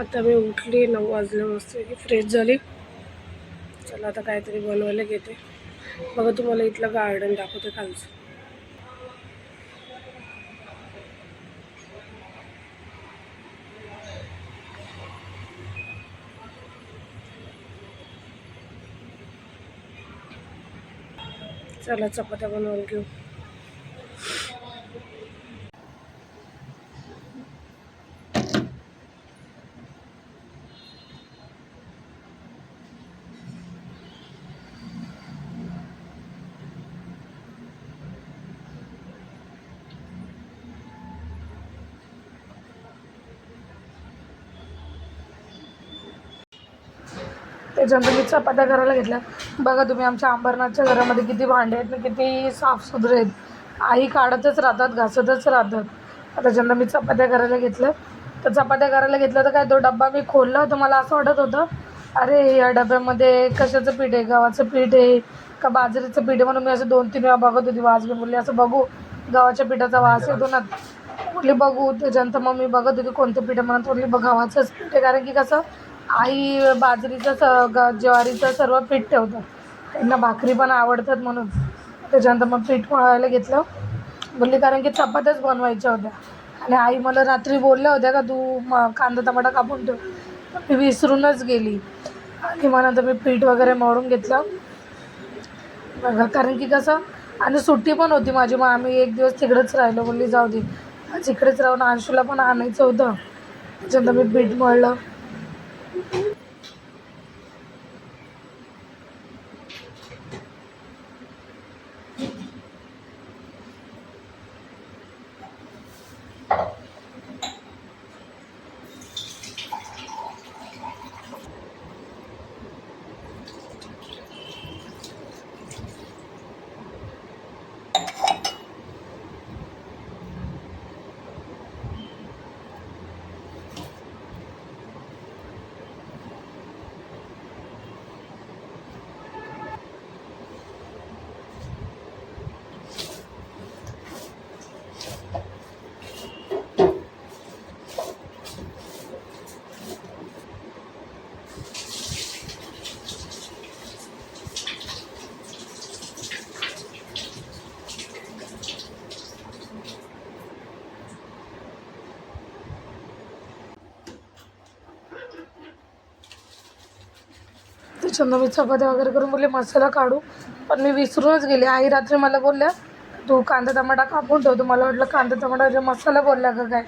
आता मी उठली नऊ वाजले मस्त फ्रेश झाली. चला आता काहीतरी बनवायला घेते. बघा तुम्हाला इथलं गार्डन दाखवते खालचं. चला चपात्या बनवून घेऊ. त्याच्यानंतर मी चपात्या करायला घेतल्या बघा तुम्ही आमच्या अंबरनाथच्या घरामध्ये किती भांडे आहेत ना किती साफसुथरे आहेत. आई काढतच राहतात घासतच राहतात. त्याच्यानंतर मी चपात्या करायला घेतल्या तर चपात्या करायला घेतलं तर काय तो डब्बा मी खोलला तर मला असं वाटत होतं अरे या डब्यामध्ये कशाचं पीठ आहे? गव्हाचं पीठ आहे? का बाजरीचं पीठ आहे? म्हणून मी असं दोन तीन वेळा बघत होती. वास घेऊन बोलली असं बघू गव्हाच्या पिठाचा वास येतो ना. बोलली बघू. त्याच्यानंतर मग मी बघत होती कोणतं पीठ आहे? म्हणून बोलली बघ गव्हाचंच पीठ आहे. कारण की कसं आई बाजरीचं स ग ज्वारीचं सर्व पीठ ठेवतात. त्यांना भाकरी पण आवडतात म्हणून. त्याच्यानंतर मग पीठ मळायला घेतलं. बोलली कारण की चपात्याच बनवायच्या होत्या. आणि आई मला रात्री बोलल्या होत्या का तू म कांदा टमाटा कापून ठेव. मी विसरूनच गेली. आणि मग नंतर मी पीठ वगैरे मळून घेतलं. बघा कारण की कसं आणि सुट्टी पण होती माझी. मग आम्ही एक दिवस तिकडेच राहिलो. बोलली जाऊ दे. आज इकडेच राहून अंशूला पण आणायचं होतं. त्याच्यानंतर मी पीठ मळलं. त्याच्यानंतर मी चपात्या वगैरे करून बोलले मसाला काढू. पण मी विसरूनच गेले. आई रात्री मला बोलल्या तू कांदा टमाटा कापून ठेवतो मला वाटलं कांदा टमाटाचा मसाला बोलला का काय?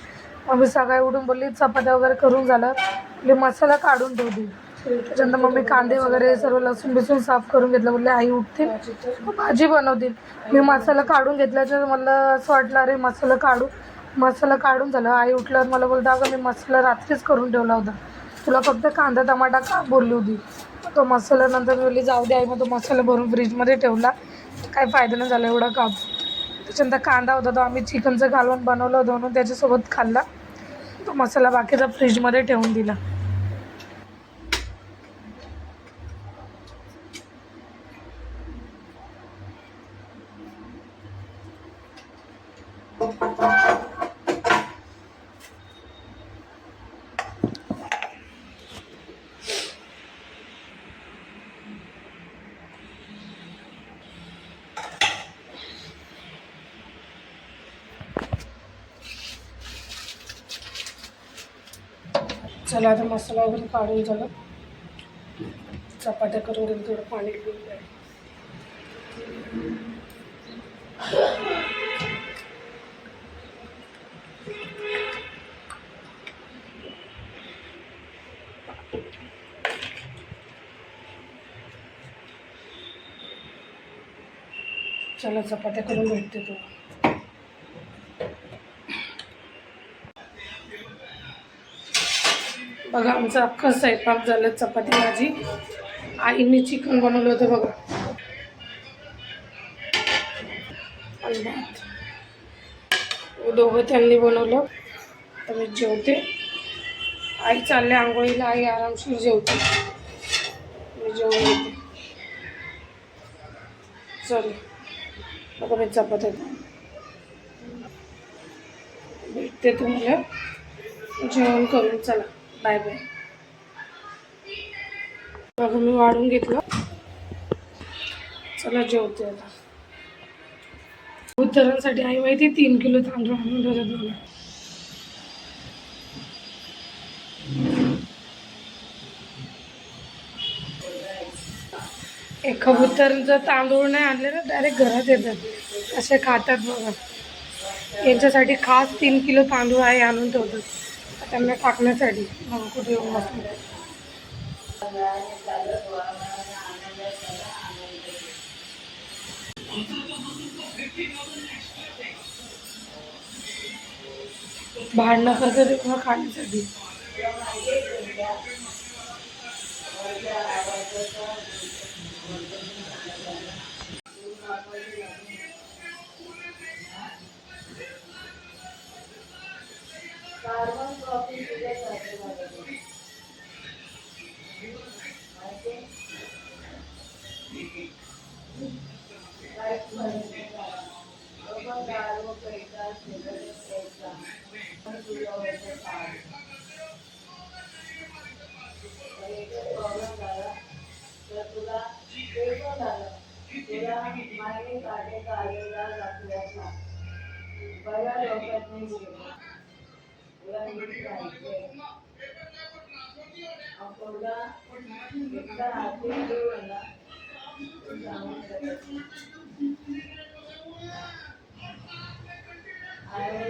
मग मी सकाळी उठून बोलली चपात्या वगैरे करून झालं. बोलली मसाला काढून ठेवली त्याच्यानंतर मग मी कांदे वगैरे सर्व लसूण बिसून साफ करून घेतलं. बोलले आई उठतील भाजी बनवतील. मी मसाला काढून घेतल्याचं मला असं वाटलं अरे मसाला काढू. मसाला काढून झालं. आई उठल्यावर मला बोलतं अगं मी मसाला रात्रीच करून ठेवला होता. तुला फक्त कांदा टमाटा का बोलली होती? तो मसाला नंतर मी बोलली जाऊ दे आई मग तो मसाला भरून फ्रीजमध्ये ठेवला. काय फायदा नाही झाला एवढा काप त्याच्यानंतर कांदा होता तो आम्ही चिकनचं घालून बनवलं होतं म्हणून त्याच्यासोबत खाल्ला. तो मसाला बाकीचा फ्रीजमध्ये ठेवून दिला. चला आता मसाला वगैरे काढून झालं. चपात्या करून घेऊन थोडं पाणी पिऊन घ्या चला चपात्या करून भेटते तो बघा आमचा अख्खा स्वयंपाक झालं चपाती भाजी. आईने चिकन बनवलं होतं बघा. आणि भात दोघं त्यांनी बनवलं. तर मी जेवते. आई चालले आंघोळीला आई आरामशीर जेवते. मी जेवण येते. चल. बघा मी चपात्या. भेटते तुम्हाला. जेवण करून चला. Bye bye. बघा मी वाढून घेतलं. चला जेवते आता. उतरांसाठी आई माहिती तीन किलो तांदूळ आणून ठेवतात बघा. एक कबूतर जर तांदूळ नाही आणले ना डायरेक्ट घरात येतात. असे खातात बघा. यांच्यासाठी खास तीन किलो तांदूळ आहे आणून ठेवतात. त्यांना टाकण्यासाठी मग कुठे येऊन बसले. भांडणं करतात तेव्हा खाण्यासाठी. పొడుగా ఎంత హ్యాపీ వల్ల చాలా